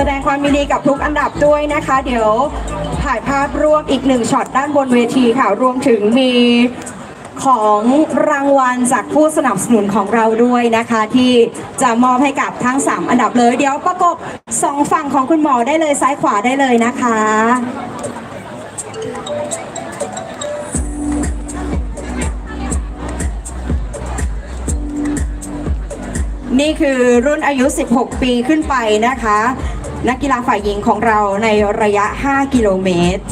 แสดงความยินดีกับทุกอันดับด้วยนะคะ เดี๋ยวถ่ายภาพร่วมอีกหนึ่งช็อตด้านบนเวทีค่ะ รวมถึงมีของรางวัลจากผู้สนับสนุนของเราด้วยนะคะ ที่จะมอบให้กับทั้ง 3 อันดับเลย เดี๋ยวประกบสองฝั่งของคุณหมอได้เลยซ้ายขวาได้เลยนะคะนี่คือรุ่นอายุ 16 ปีขึ้นไปนะคะ นักกีฬาฝ่ายหญิงของเราในระยะ 5 กิโลเมตร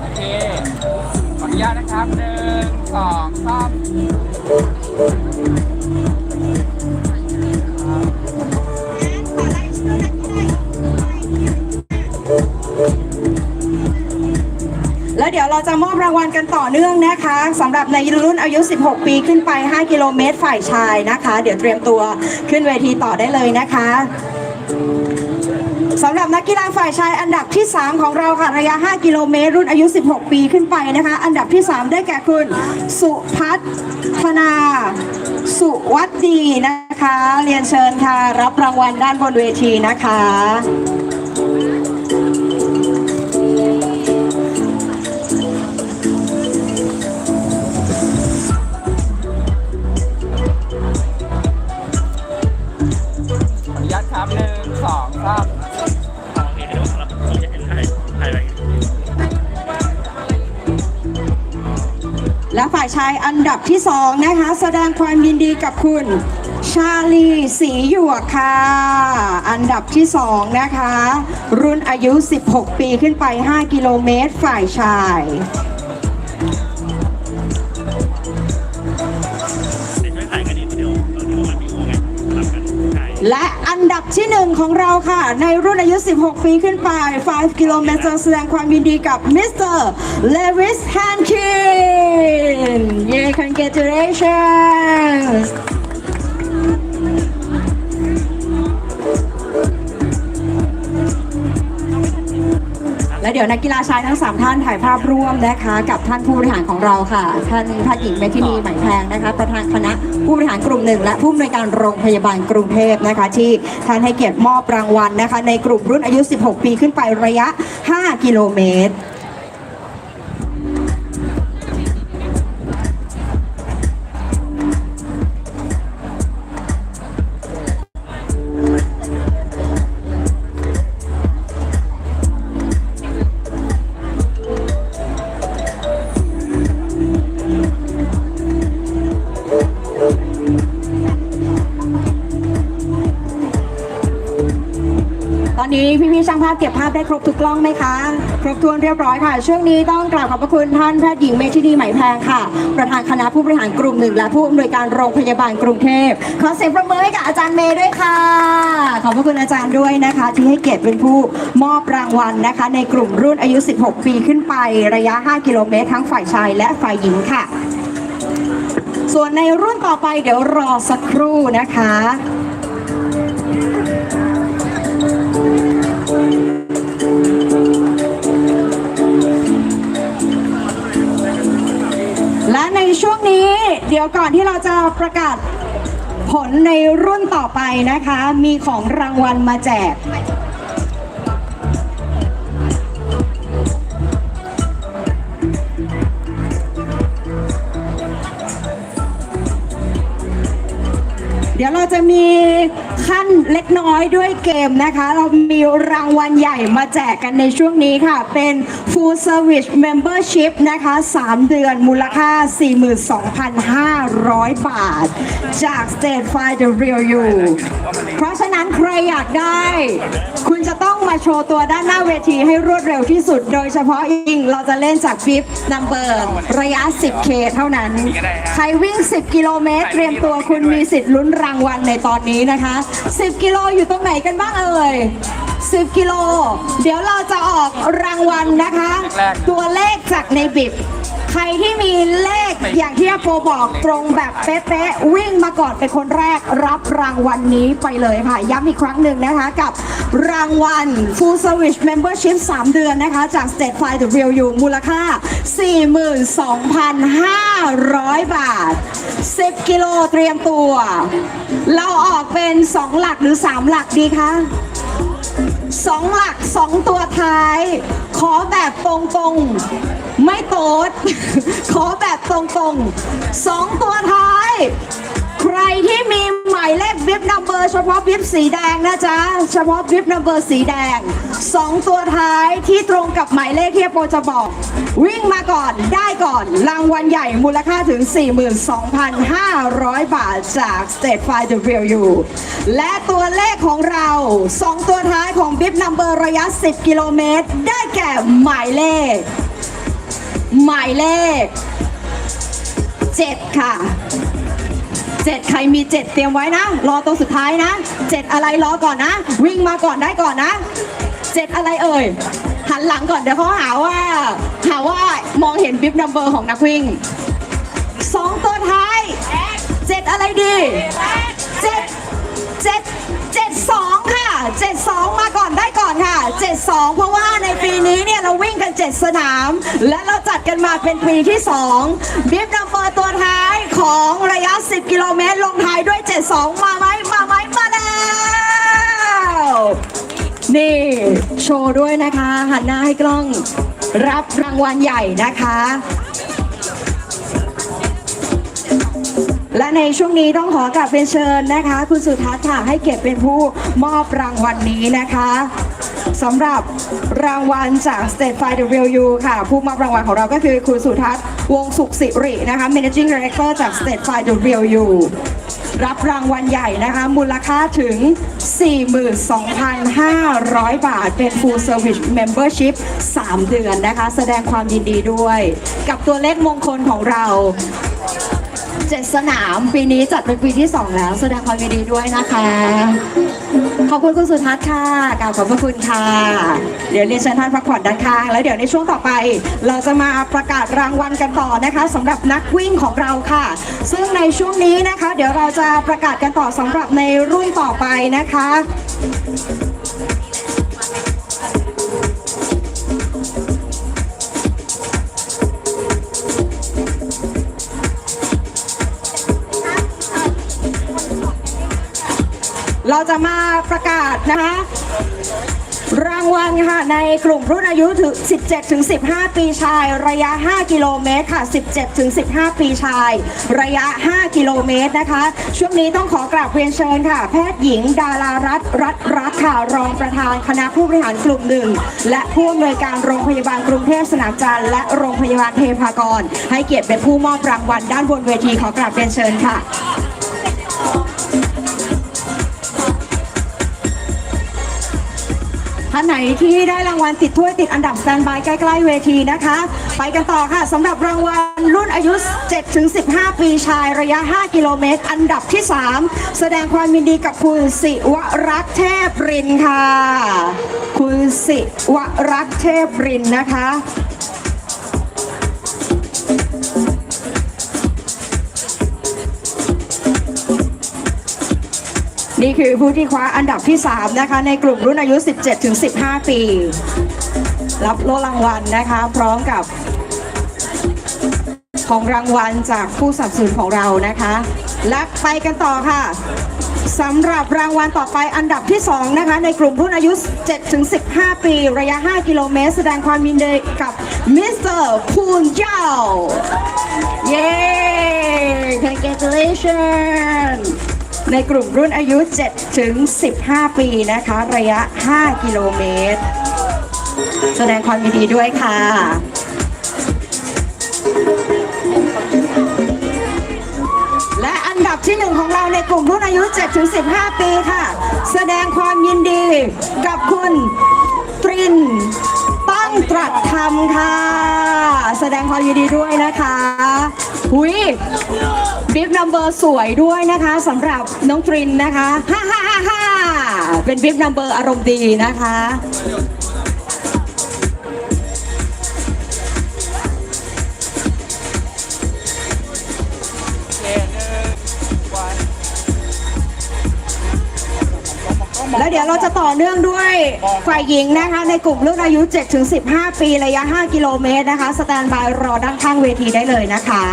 โอเค ขออนุญาตนะครับหนึ่งสองสามแล้วเดี๋ยวเราจะมอบรางวัลกันต่อเนื่องนะคะสำหรับในรุ่นอายุ 16 ปีขึ้นไป 5 กิโลเมตรฝ่ายชายนะคะ เดี๋ยวเตรียมตัวขึ้นเวทีต่อได้เลยนะคะ สำหรับนักกีฬาฝ่ายชายอันดับที่ 3 ของเราค่ะระยะ 5 กิโลเมตร รุ่นอายุ 16 ปีขึ้นไปนะคะ อันดับที่ 3 ได้แก่คุณ สุพัฒนา สุวัตดีนะคะ เรียนเชิญค่ะ รับรางวัลด้านบนเวทีนะคะ และฝ่ายชายอันดับที่2นะคะ แสดงความยินดีกับคุณ ชาลีสีหยวกค่ะ อันดับที่2นะคะ รุ่นอายุ 16 ปีขึ้นไป 5 กิโลเมตร ฝ่ายชาย และอันดับที่1ของเราค่ะ ในรุ่นอายุ 16 ปีขึ้นไป 5 กิโลเมตรแสดงความยินดีกับมิสเตอร์เลวิสแฮนคินเย้ congratulations และเดี๋ยวนักกีฬาชายทั้ง 3 ท่านถ่ายภาพร่วมนะคะ กับท่านผู้บริหารของเราค่ะ ท่านแพทย์หญิงเมธินีไหมแพงนะคะ ประธานคณะผู้บริหารกลุ่มหนึ่งและผู้อำนวยการโรงพยาบาลกรุงเทพนะคะ ที่ท่านให้เกียรติมอบรางวัลนะคะ ในกลุ่มรุ่นอายุ 16 ปีขึ้นไประยะ 5 กิโลเมตร ช่างภาพเก็บภาพได้ครบทุกกล้องไหมคะ ครบถ้วนเรียบร้อยค่ะ ช่วงนี้ต้องกราบขอบพระคุณท่านแพทย์หญิงเมธินีไหมแพงค่ะ ประธานคณะผู้บริหารกลุ่มหนึ่งและผู้อำนวยการโรงพยาบาลกรุงเทพ ขอเสียงประมือให้กับอาจารย์เมย์ด้วยค่ะ ขอบพระคุณอาจารย์ด้วยนะคะ ที่ให้เกียรติเป็นผู้มอบรางวัลนะคะ ในกลุ่มรุ่นอายุ 16 ปีขึ้นไประยะ 5 กิโลเมตรทั้งฝ่ายชายและฝ่ายหญิงค่ะ ส่วนในรุ่นต่อไปเดี๋ยวรอสักครู่นะคะและ ดี๋ยวก่อนที่เราจะประกาศผลในรุ่นต่อไปนะคะ มีของรางวัลมาแจก เดี๋ยวเราจะมีขั้นเล็กน้อยด้วยเกมนะคะ เรามีรางวัลใหญ่มาแจกกันในช่วงนี้ค่ะ เป็น Full Service Membership นะคะ 3 เดือนมูลค่า 42,500 บาท จาก State Fire The Real You เพราะฉะนั้นใครอยากได้ คุณจะต้องมาโชว์ตัวด้านหน้าเวทีให้รวดเร็วที่สุด โดยเฉพาะยิ่งเราจะเล่นจากฟิปนัมเบอร์ระยะ 10K เท่านั้น ใครวิ่ง 10 กิโลเมตร เตรียมตัวคุณมีสิทธิ์ลุ้นรางวัลในตอนนี้นะคะ10 กิโลอยู่ตรงไหนกันบ้างเอ่ย 10 กิโล เดี๋ยวเราจะออกรางวัลนะคะ ตัวเลขจากในบิบ ใครที่มีเลขอย่างที่อาโปบอกตรงแบบเป๊ะๆวิ่งมาก่อนเป็นคนแรกรับรางวัลนี้ไปเลยค่ะ ย้ำอีกครั้งหนึ่งนะคะกับรางวัล Full Service Membership 3 เดือนนะคะ จาก State Fire The Real You มูลค่า 42,500 บาท 10 กิโลเตรียมตัว เราออกเป็น 2 หลักหรือ 3 หลักดีคะสองหลักสองตัวท้าย ขอแบบตรงๆ ไม่โตด ขอแบบตรงๆสองตัวท้าย ใครที่มีหมายเลขวิบนัมเบอร์เฉพาะวิบสีแดงนะจ๊ะ เฉพาะวิบนัมเบอร์สีแดงสองตัวท้ายที่ตรงกับหมายเลขที่โปรจะบอก วิ่งมาก่อนได้ก่อน รางวัลใหญ่มูลค่าถึง 42,500 บาทจาก State Fire The Real You และตัวเลขของเรา2ตัวท้ายของ Bip Number ระยะ 10 กิโลเมตร ได้แก่หมายเลข หมายเลข 7 ค่ะเจ็ดใครมีเจ็ดเตรียมไว้นะ รอตัวสุดท้ายนะเจ็ดอะไรรอก่อนนะ วิ่งมาก่อนได้ก่อนนะเจ็ดอะไรเอ่ย หันหลังก่อนเดี๋ยวเขาหาว่า หาว่ามองเห็นบิ๊บนัมเบอร์ของนักวิ่งสองตัวท้ายเจ็ดอะไรดีเจ็ดเจ็ดเจ็ดสองค่ะเจ็ดสองมาก่อนได้ก่อนค่ะเจ็ดสองเพราะว่า นปีนี้เนี่ยเราวิ่งกันเจ็ดสนาม และเราจัดกันมาเป็นปีที่สองบิ๊บนัมเบอร์ตัวท้ายของระยะ 10 กิโลเมตร ลงท้ายด้วย 72 มาไหมมาไหมมาแล้วนี่โชว์ด้วยนะคะ หันหน้าให้กล้องรับรางวัลใหญ่นะคะและในช่วงนี้ต้องขอกราบเป็นเชิญนะคะ คุณสุทัศน์ค่ะให้เกียรติเป็นผู้มอบรางวัลนี้นะคะ สำหรับรางวัลจาก State Fire the Real You ค่ะ ผู้มอบรางวัลของเราก็คือคุณสุทัศน์วงสุขสิรินะคะ Managing Director จาก State Fire the Real You รับรางวัลใหญ่นะคะ มูลค่าถึง 42,500 บาท เป็น Full Service Membership 3 เดือนนะคะ แสดงความยินดีด้วย กับตัวเลขมงคลของเราเจ็ดสนามปีนี้จัดเป็นปีที่ 2 แล้ว แสดงความยินดีด้วยนะคะ ขอบคุณคุณสุทัศน์ค่ะกล่าวขอบพระคุณค่ะ เดี๋ยวเรียนเชิญท่านพักผ่อนด้านข้าง แล้วเดี๋ยวในช่วงต่อไป เราจะมาประกาศรางวัลกันต่อนะคะสำหรับนักวิ่งของเราค่ะ ซึ่งในช่วงนี้นะคะ เดี๋ยวเราจะประกาศกันต่อสำหรับในรุ่นต่อไปนะคะ เราจะมาประกาศนะคะ รางวัลค่ะในกลุ่มรุ่นอายุถึง 17 ถึง 15 ปีชาย ระยะ 5 กิโลเมตรค่ะ 17 ถึง 15 ปีชาย ระยะ 5 กิโลเมตรนะคะ ช่วงนี้ต้องขอกราบเรียนเชิญค่ะ แพทย์หญิงดารารัตน์รัตน์รัตน์ค่ะรองประธานคณะผู้บริหารกลุ่มหนึ่ง และผู้อำนวยการโรงพยาบาลกรุงเทพสนามจันทร์และโรงพยาบาลเทพากร ให้เกียรติเป็นผู้มอบรางวัลด้านบนเวทีขอกราบเรียนเชิญค่ะ ท่านไหนที่ได้รางวัลติดถ้วยติดอันดับสแตนบายใกล้ๆเวทีนะคะ ไปกันต่อค่ะสำหรับรางวัลรุ่นอายุ 7-15 ปีชายระยะ 5 กิโลเมตร อันดับที่ 3 แสดงความยินดีกับคุณสิวรักษ์เทพรินค่ะ คุณสิวรักษ์เทพรินนะคะ นี่คือผู้ที่คว้าอันดับที่ 3 นะคะ ในกลุ่มรุ่นอายุ 17-15 ปี รับโล่รางวัลนะคะ พร้อมกับ ของรางวัลจากผู้สนับสนุนของเรานะคะ และไปกันต่อค่ะสำหรับรางวัลต่อไปอันดับที่ 2 นะคะ ในกลุ่มรุ่นอายุ 7-15 ปี ระยะ 5 กิโลเมตร แสดงความยินดีกับมิสเตอร์พูนเจ้า เย้ congratulations ในกลุ่มรุ่นอายุ 7 ถึง 15 ปีนะคะ ระยะ 5 กิโลเมตร แสดงความยินดีด้วยค่ะ และอันดับที่หนึ่งของเราในกลุ่มรุ่นอายุ 7 ถึง 15 ปีค่ะ แสดงความยินดีกับคุณตรินตั้งตรัสธรรมค่ะ แสดงความยินดีด้วยนะคะ หุยบิ๊กนัมเบอร์สวยด้วยนะคะสำหรับน้องตรินนะคะ ฮ่าฮ่าฮ่าฮ่าเป็นบิ๊กนัมเบอร์อารมณ์ดีนะคะ แล้วเดี๋ยวเราจะต่อเนื่องด้วยฝ่ายหญิงนะคะ ในกลุ่มรุ่นอายุ 7-15 ปีระยะ 5 กิโลเมตรนะคะ สแตนบายรอด้านข้างเวทีได้เลยนะคะ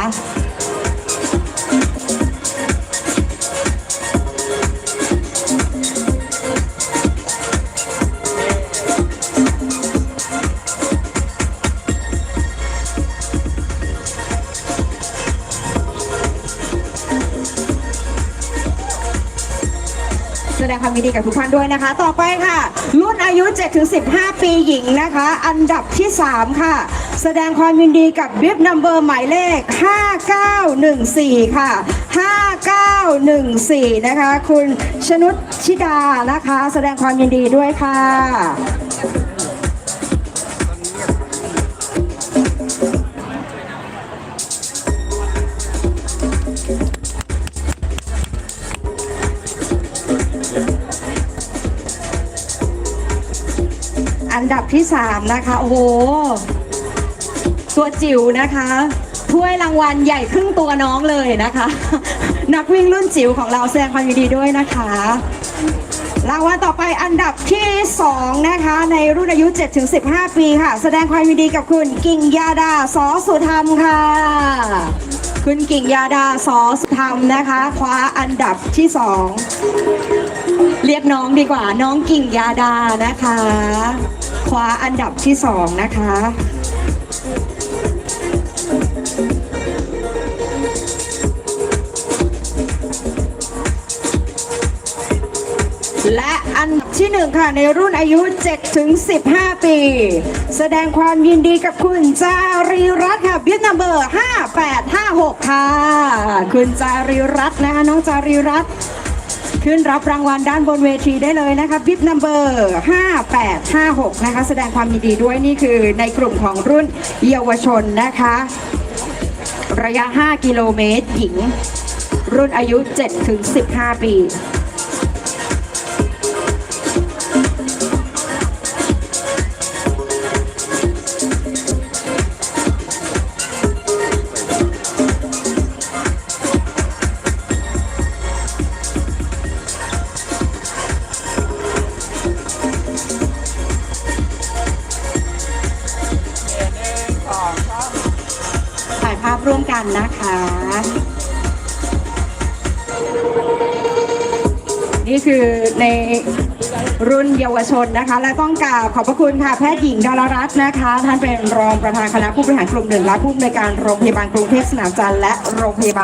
ยินดีกับทุกท่านด้วยนะคะ ต่อไปค่ะ รุ่นอายุ 7-15 ปีหญิงนะคะ อันดับที่ 3 ค่ะ แสดงความยินดีกับบิ๊บนัมเบอร์หมายเลข 5914 ค่ะ 5914 นะคะ คุณชนุชชิดานะคะ แสดงความยินดีด้วยค่ะ อันดับที่ 3 นะคะ โอ้โห ตัวจิ๋วนะคะถ้วยรางวัลใหญ่ครึ่งตัวน้องเลยนะคะ นักวิ่งรุ่นจิ๋วของเราแสดงความยินดีด้วยนะคะ รางวัลต่อไปอันดับที่ 2 นะคะ ในรุ่นอายุ 7-15 ปีค่ะ แสดงความยินดีกับคุณกิ่งยาดาสอสุธรรมค่ะ คุณกิ่งยาดาสอสุธรรมนะคะ คว้าอันดับที่ 2 เรียกน้องดีกว่าน้องกิ่งยาดานะคะ คว้าอันดับที่2นะคะและอันดับที่หนึ่งค่ะ ในรุ่นอายุ 7 ถึง 15 ปี แสดงความยินดีกับคุณจารีรัตน์ค่ะบิสนัมเบอร์ 5856 ค่ะ คุณจารีรัตน์นะคะ น้องจารีรัตน์ ขึ้นรับรางวัลด้านบนเวทีได้เลยนะคะบิ b นัมเบอร์5856 นะคะ แสดงความยินดีด้วยนี่คือในกลุ่มของรุ่นเยาวชนนะคะ ระยะ 5 กิโลเมตร หญิง รุ่นอายุ7ถึง15 ปี ร่วมกันนะคะ นี่คือในรุ่นเยาวชนนะคะ และต้องกราบขอบพระคุณค่ะแพทย์หญิงดารารัตน์นะคะ ท่านเป็นรองประธานคณะผู้บริหารกลุ่มหนึ่งและผู้อำนวยการโรงพยาบาลกรุงเทพสนามจันทร์และโรงพยาบาล